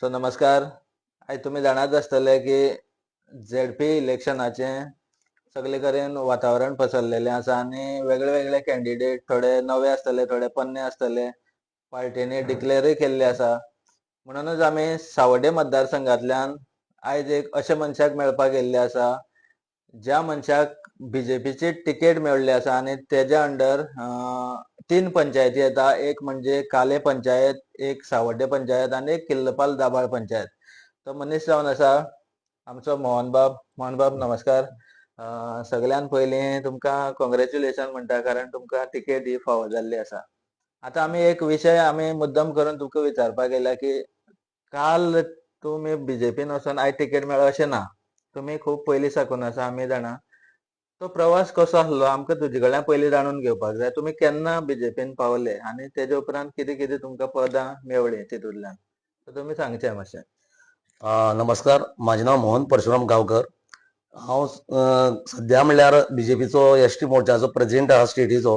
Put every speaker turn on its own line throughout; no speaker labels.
So नमस्कार. आयज तुमी जाणाच आसतले की झेडपी इलेक्शनाचे सगळे कडेन वातावरण पसरलेलें आसा आनी वेगळे वेगळे कॅन्डिडेट थोडे नवे आसतले थोडे पन्ने आसतले पार्टीनी डिक्लेअरूय केल्ले आसा. म्हणूनच आमी सावड्डे मतदारसंघांतल्यान आयज एक अशे मनशाक मेळपाक येल्ले आसा ज्या मनशाक बीजेपीची तिकेट मेळ्ळी आसा आनी तेज्या अंडर तीन पंचायती येता एक म्हणजे काले पंचायत एक सावड्डे पंचायत आनी एक किल्लपाल दाबाळ पंचायत. तो मनीस जावन आसा आमचो मोहनबाब मोहनबाब नमस्कार. अं, सगळ्यान पयलीं तुमकां कॉंग्रेच्युलेशन म्हणटा कारण तुमकां तिकेट ही फावो जाल्ली आसा. आतां आमी एक विशय आमी मुद्दम करून तुमकां विचारपाक येयला की काल तुमी बीजेपीन वचून आयज तिकेट मेळ्ळो अशें ना. तुमी खूब पयलीं साकून आसा आमी जाणा. तो प्रवास कसो आसलो आमकां तुजे कडल्यान पयलीं जाणून घेवपाक जाय. तुमी केन्ना बीजेपीन पावले? आनी तेजे उपरांत कितें कितें तुमकां पदां मेवळीं तितूंतल्यान? तर तुमी सांगचें मातशें.
नमस्कार. माझे नाव मोहन परशुराम गांवकर. हांव सद्या म्हणल्यार बीजेपीचो एस टी मोर्चाचो प्रेसिडेंट आहा स्टेटीचो.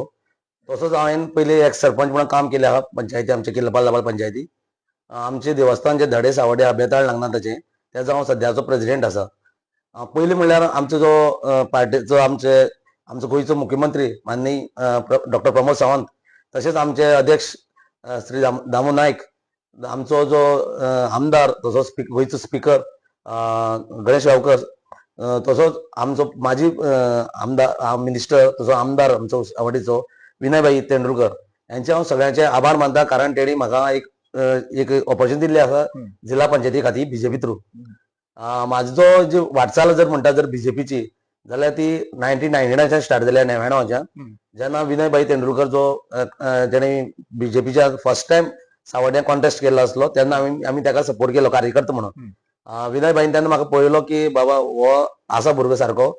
तसोच हांवें पयलीं एक सरपंच म्हणून काम केलें आहा पंचायती आमच्या किल्लपाल दाबाळ पंचायती. आमचे देवस्थान जे धडे सावडे आहा बेताळ ताचे तेजो हांव सद्याचो प्रेसिडेंट आसा. पयलीं म्हणल्यार आमचो जो पार्टीचो आमचे आमचो गोंयचो मुख्यमंत्री माननीय डॉक्टर प्रमोद सावंत तशेंच आमचे अध्यक्ष श्री दाम- नायक आमचो जो आमदार तसोच गोंयचो स्पीकर गणेश गांवकर तसोच आमचो माजी आमदार मिनिस्टर तसो आमदार आमचो आवडीचो विनयभाई तेंडुलकर यांचे हांव सगळ्यांचे आभार मानता कारण तेणी म्हाका एक एक ऑपॉर्च्युनिटी दिल्ली आसा. जिल्हा पंचायती खातीर बीजेपी थ्रू. म्हाजो जो जी वाटचाल जर म्हणटा जर बीजेपीची जाल्यार ती नायन्टीन नायन्टी नायनच्यान स्टार्ट जाल्या णव्याण्णवाच्यान
हम्म.
जेन्ना विनयभाई तेंडुलकर जो जेणे बीजेपीच्या फर्स्ट टाइम सावड्ड्या कॉन्टेस्ट केल्लो आसलो तेन्ना आमी ताका सपोर्ट केलो कार्यकर्ता म्हणून विनयभाईन तेन्ना म्हाका पळयलो की बाबा हो आसा भुरगो सारको.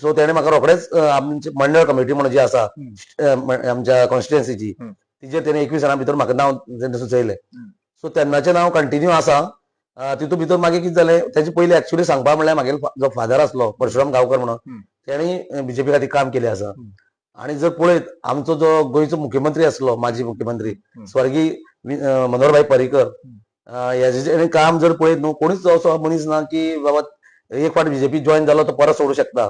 सो तेणे म्हाका रोखडेच आमची मंडळ कमिटी म्हणून जी आसा आमच्या कॉन्स्टिट्युएन्सीची. तिचेर तेणे एकवीस जाणां भितर म्हाका नांव सुचयलें. सो तेन्नाचें नांव कंटिन्यू आसा तितून भितर मागीर कितें जालें तेचे पयलीं एक्चुअली सांगपा म्हणल्यार म्हागेलो जो फादर आसलो परशुराम गांवकर म्हणून. तेणी बीजेपी खातीर काम केलें आसा. आनी जर पळयत आमचो जो गोंयचो मुख्यमंत्री आसलो माजी मुख्यमंत्री. स्वर्गीय मनोहरभाई पर्रीकर हेजें काम जर पळयत न्हू कोणीच असो मनीस ना की बाबा एक फावट बीजेपी जॉईन जालो तो परत सोडूं शकता.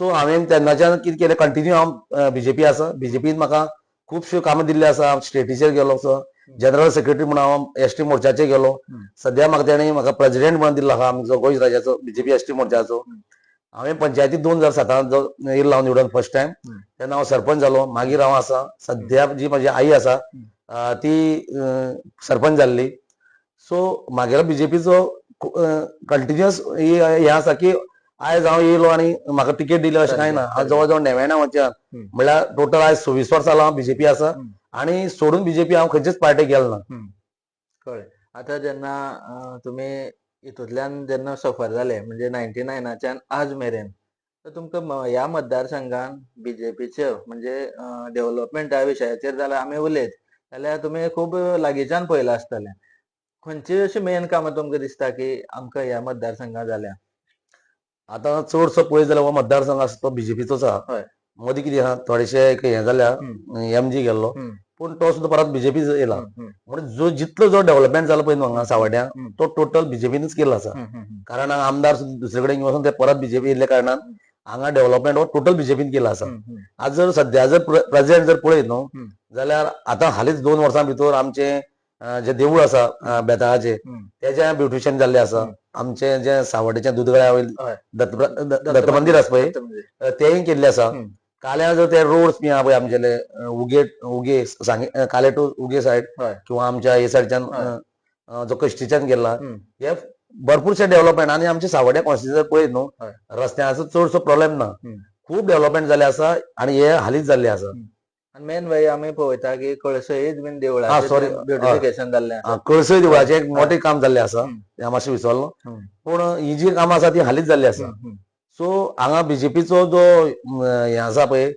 सो हांवें तेन्नाच्यान कितें केलें कंटिन्यू हांव बीजेपी आसा बीजेपीन म्हाका खुबश्यो कामां दिल्ली आसा हांव स्टेटीचेर गेलो सो जनरल सेक्रेटरी म्हणून हांव एस टी मोर्चाचेर गेलो. सद्या म्हाका तेणी म्हाका प्रेसिडेंट म्हणून दिल्लो आहा आमचो गोंय राज्याचो बीजेपी एस टी मोर्चाचो. हांवें पंचायती दोन हजार सातांत जो येयलो हांव निवडून फर्स्ट टायम. तेन्ना हांव सरपंच जालो मागीर हांव आसा सद्या जी म्हजी आई आसा ती सरपंच जाल्ली सो म्हागेलो बीजेपीचो कंटिन्युअस हे आसा की आयज हांव येयलो आनी म्हाका तिकेट दिली अशें कांय ना. हांव जवळ जवळ
हम्म.
म्हणल्यार टोटल आयज सव्वीस वर्सां जालो हांव बीजेपी आसा. आनी सोडून बीजेपी हांव खंयचेच पार्टीक गेलो ना.
कळ्ळें. आतां जेन्ना तुमी हितूंतल्यान जेन्ना सफर जाले म्हणजे नायन्टी नायनाच्यान आज मेरेन तर तुमकां ह्या मतदारसंघान बीजेपीच्यो म्हणजे डेव्हलपमेंटा विशयाचेर जाल्यार आमी उलयत जाल्यार तुमी खूब लागींच्यान पळयलां आसतलें. खंयची अशी मेन कामां तुमकां दिसता की आमकां ह्या मतदारसंघात जाल्या?
आतां चडसो पळयत जाल्यार हो मतदारसंघ आसा तो बीजेपीचोच आहा
हय.
मदीं कितें आहा थोडेशे हें जाल्या एम जी गेल्लो. पूण तो सुद्दां परत बीजेपी येयला म्हणजे जो जितलो जो डेव्हलपमेंट जालो पळय न्हू हांगा सांवड्ड्या
हम्म.
तो टोटल बीजेपीनूच केल्लो आसा. कारण हांगा आमदार सुद्दां दुसरे कडेन वचून ते परत बीजेपी येयल्ल्या कारणान हांगा डेव्हलपमेंट हो टोटल बीजेपीन केला आसा. आज जर सध्या जर प्रेसिडेंट जर पळयत न्हू. जाल्यार आतां हालींच दोन वर्सां भितर आमचे जे देवूळ आसा अं, बेताळाचे. तेजे ब्युटिशियन जाल्ले आसा. आमचे जे सावड्डेच्या दुधगळ्या वयले. दत्त मंदिर आसा पळय तेंय केल्ले आसा. काल्या जर ते रोड्स बी आहा पळय आमचेले अं, उगे उगे काले टू उगे सायड. किंवा आमच्या हे सायडच्यान जो कश्टीच्यान गेला
हम्म.
हे भरपूरशे डेव्हलपमेंट आणि आमच्या सावड्ड्या कॉन्स्टिट्युन्सी पळयत न्हू. रस्त्याचो चडसो प्रॉब्लेम ना. खूब डेव्हलपमेंट जाल्ले आसा आणि हे हालींच जाल्ले आसा
आनी मेन way आमी पळयता की कळसयेत बीन
हा,
देवळाचें
sorry.
ब्युटिफिकेशन जाल्लें आसा
कळसय देवळाचे एक. मोठे काम जाल्ले आसा. ते हांव मातशें विसरलो. पूण ही जी कामां आसा ती हालींच जाल्ली आसा. सो हांगा बीजेपीचो जो हे आसा पळय.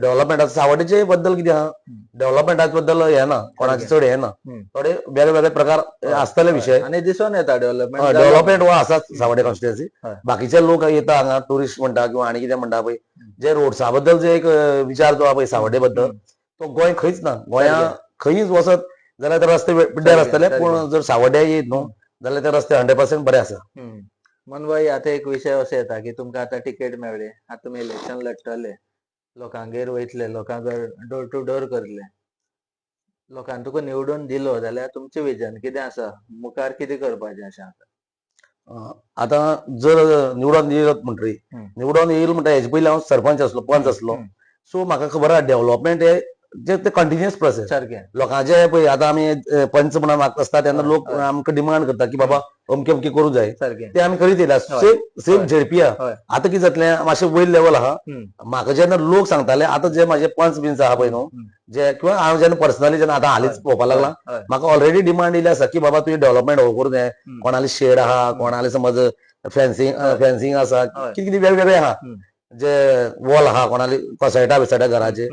डेव्हलपमेंटा सावड्डेचे बद्दल कितें आहा? डेव्हलपमेंटाचे बद्दल हे ना कोणाचे चड हे ना. थोडे वेगळे प्रकार आसतले विशय
आनी दिसून येता डेव्हलपमेंट
डेव्हलपमेंट हो आसाच सावड्डे कॉन्स्टिट्युन्सी
हय.
बाकीचे लोक येता हांगा टुरिस्ट म्हणटा किंवा आनी कितें म्हणटा पळय जे रोड्सा बद्दल जे एक विचार जो आहा पळय सावड्डे बद्दल. तो गोंय खंयच ना. गोंया. खंयच वचत जाल्यार ते रस्ते पिड्ड्यार आसतले. पूण जर सावड्ड्या येयत न्हू जाल्यार ते रस्ते हंड्रेड पर्सेंट बरे आसा
मनभाई आता एक विषय असो येता की तुमकां आतां टिकेट मेळ्ळी. आतां तुमी इलेक्शन लडटले लोकांगेर वयतले लोकांक डोर टू डोर करतले लोकांनी तुका निवडून दिलो जाल्यार तुमचें विजन कितें आसा? मुखार कितें करपाचें अशें आसा
आता? जर निवडून येयत म्हणटरी. निवडून येयल म्हणटा हेजे पयलीं हांव सरपंच आसलो पंच आसलो. सो म्हाका खबर आहा डेव्हलपमेंट हे जे ते कंटिन्युअस प्रोसेस
सारकें
लोकांचे पळय आतां आमी पंच म्हणून म्हाका आसता तेन्ना लोक. आमकां डिमांड करता की बाबा अमके अमके करूं जाय ते आमी करीत येयला. Same same. झेडपी. आतां कितें जातलें मातशें वयर लेवल आहा. म्हाका जेन्ना लोक सांगताले आतां जे म्हाजे पंच बीन आहा पळय न्हू. जे किंवा हांव जेन्ना पर्सनली जेन्ना आतां हालींच. पळोवपाक लागला. म्हाका ऑलरेडी डिमांड येयली आसा की बाबा तुवें डेव्हलपमेंट हो करूं जाय कोणाले शेड आहा कोणाले समज फेन्सिंग. फेन्सिंग आसा. कितें कितें वेगवेगळे आहा. जे वॉल आहा कोणाले कोसायटा बिसायटा घराचे.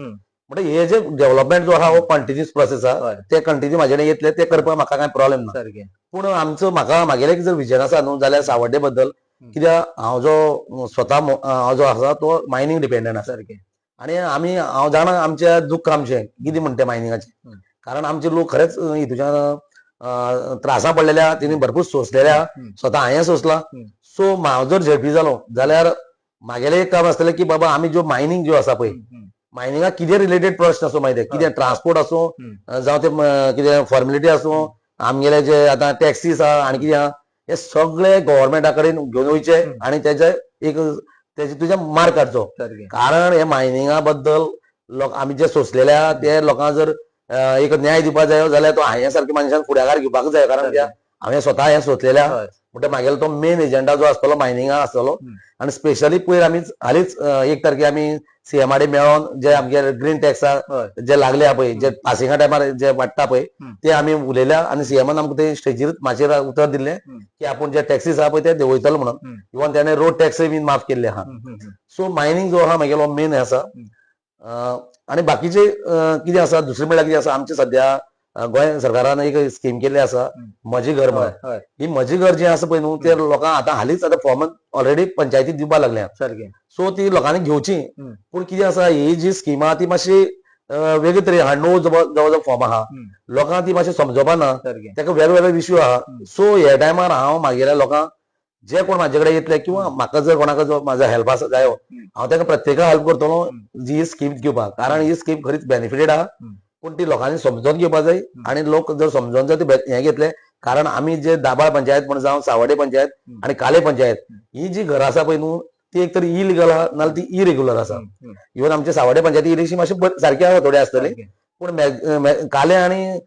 म्हणजे हे जे डेव्हलपमेंट जो आहा हो कंटिन्युअस प्रोसेस आहा
हय.
ते कंटिन्यू म्हाजे कडेन येतले ते करपाक म्हाका कांय प्रॉब्लेम ना
सारकें
पूण आमचो म्हाका म्हागेलें एक जर विजन आसा न्हू जाल्यार सावड्डे बद्दल कित्याक हांव जो स्वता हांव जो आसा तो मायनींग डिपेंडंट आसा
सारकें
आणि आमी हांव जाणा आमच्या दुख्ख आमचें कितें म्हणटा मायनिंगाचें. कारण आमचे लोक खरेंच हितूच्यान अं, त्रासा पडलेल्या तेणी भरपूर सोंसलेल्या. स्वता हांवें सोंसला. सो हांव जर झेडपी जालो जाल्यार म्हागेलें एक काम आसतलें की बाबा आमी ज्यो मायनींग ज्यो आसा पळय. मायनिंगाक कितें रिलेटेड प्रश्न आसूं माहिती कितें
हय.
ट्रान्सपोर्ट आसूं जावं ते कितें फॉर्मेलिटी आसूं आमगेले जे आतां टॅक्सीस आहा आनी कितें आहा हे सगळे गव्हर्मेंटा कडेन घेवन वयचे. आनी तेजे एक तेजे तुज्या मार्क काडचो कारण हे मायनिंगा बद्दल लोक आमी जे सोंसलेल्या ते लोकांक जर एक न्याय दिवपाक जायो जाल्यार तो हांवें सारके मनशान फुडाकार घेवपाक जाय. कारण. कित्याक हांवें स्वता हें सोंसलेल्या
हय.
म्हणटा म्हागेलो तो मेन एजेंडा जो आसतलो मायनिंगा आसतलो. आनी स्पेशली पयर आमी हालींच एक तारखे आमी सीएमआरडी मेळोन जे आमगे ग्रीन टॅक्सा. जे लागले पळय जे पासिंगा टायमार जे वाडटा पळय. ते आमी उलयल्या आनी सीएमान आमकां ते स्टेजीर माचयेर उतर दिल्लें. की आपूण जे टॅक्सीस आहा पळय ते देंवयतलो म्हणून. इवन त्याने रोड टॅक्सय बीन माफ केल्ले आहा. सो मायनिंग जो आहा म्हगेलो मेन आसा आनी बाकीचे कितें आसा दुसरे म्हणल्यार कितें आसा आमचे सध्या अं, गोंय सरकारान एक स्कीम केल्ली आसा. म्हजी घर म्हणून. ही म्हजी घर जें आसा पळय न्हू ते लोकांक आतां हालींच आतां फॉर्म ऑलरेडी पंचायतीक दिवपाक लागल्या.
सारकें
सो ती लोकांनी घेवची. पूण कितें आसा ही जी स्कीम आहा ती मातशी वेगळे तरेन आहा. णव जवळ जवळ फॉर्म आहा. लोकांक ती मातशी समजोपा ना
सारकें
ताका वेगवेगळे इश्यू आहा. सो ह्या टायमार हांव म्हागेल्या लोकांक जे कोण म्हाजे कडेन येतले किंवा म्हाका जर कोणाक जो म्हाजो हेल्प आसा जायो हांव ताका प्रत्येकाक हेल्प करतलो जी ही स्कीम घेवपाक कारण ही स्कीम खरीच बेनिफिटेड आहा. पूण ती लोकांनी समजून घेवपाक जाय आनी लोक जर समजून जर हे घेतले कारण आमी जे दाबाळ पंचायत म्हण जावं सावड्डे पंचायत. आनी काले पंचायत ही जी घरां आसा पळय न्हू ती एक तर इलिगल आहा नाल्यार ती इरेग्युलर आसा. इवन आमचे सावड्डे पंचायती इलेक्शन मातशे सारखे आहा थोडे आसतले
सारकें.
पूण काले आणि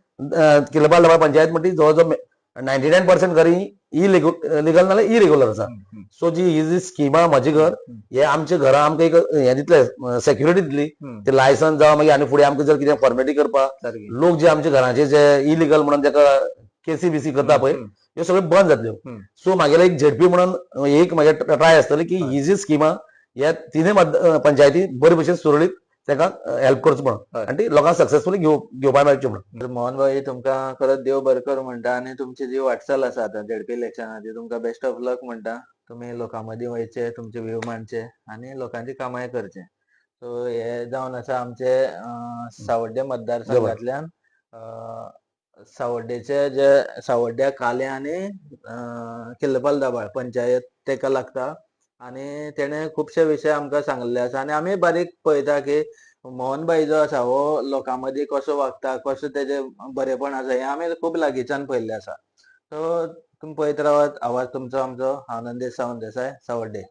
किलबाल दाबाळ पंचायत म्हणटी जवळ नायन्टी नायन पर्सेंट घरी इलिगल लिगल नाल्यार इरेग्युलर आसा. सो जी ही जी स्कीम म्हजी घर हे आमचे घरा आमकां एक हे दितले सेक्युरिटी दितली. ते लायसन्स जावं मागीर आनी फुडें आमकां जर कितें फॉर्मेलिटी करपाक लोक जे आमच्या घरांचे जे इलिगल म्हणून ताका केसी बीसी करता पळय. ह्यो सगळ्यो बंद जातल्यो. सो म्हागेलो एक झेडपी म्हणून एक म्हागे ट्राय आसतली की ही जी स्कीम ह्या तिनूय पंचायती बरे भशेन सुरळीत ताका हेल्प करचो म्हणून. आनी ती लोकांक सक्सेसफुली घेव घेवपाक मेळची म्हणून.
मोहन भाई तुमकां खरंच देव बरें कर म्हणटा आनी तुमची जी वाटचाल आसा आतां झेडपी इलेक्शनाची तुमकां बेस्ट ऑफ लक म्हणटा तुमी लोकां मदीं वयचे तुमचे व्यू मांडचे आनी लोकांची कामाय करचे. सो हे जावन आसा आमचे सावड्डे मतदारसंघांतल्यान सावड्डेचे जे सावड्ड्या काले आनी किल्लपाल दाबाळ पंचायत तेका लागता. आनी तेणे खुबशे विशय आमकां सांगलेले आसा. आनी आमी बारीक पळयता की मोहनबाई जो आसा हो लोकां मदीं कसो वागता कसो तेजे बरेपण आसा हें आमी खूब लागींच्यान पळयल्लें आसा सो तुमी पळयत रावात आवाज तुमचो आमचो हांव सावंत देसाय सावड्डे.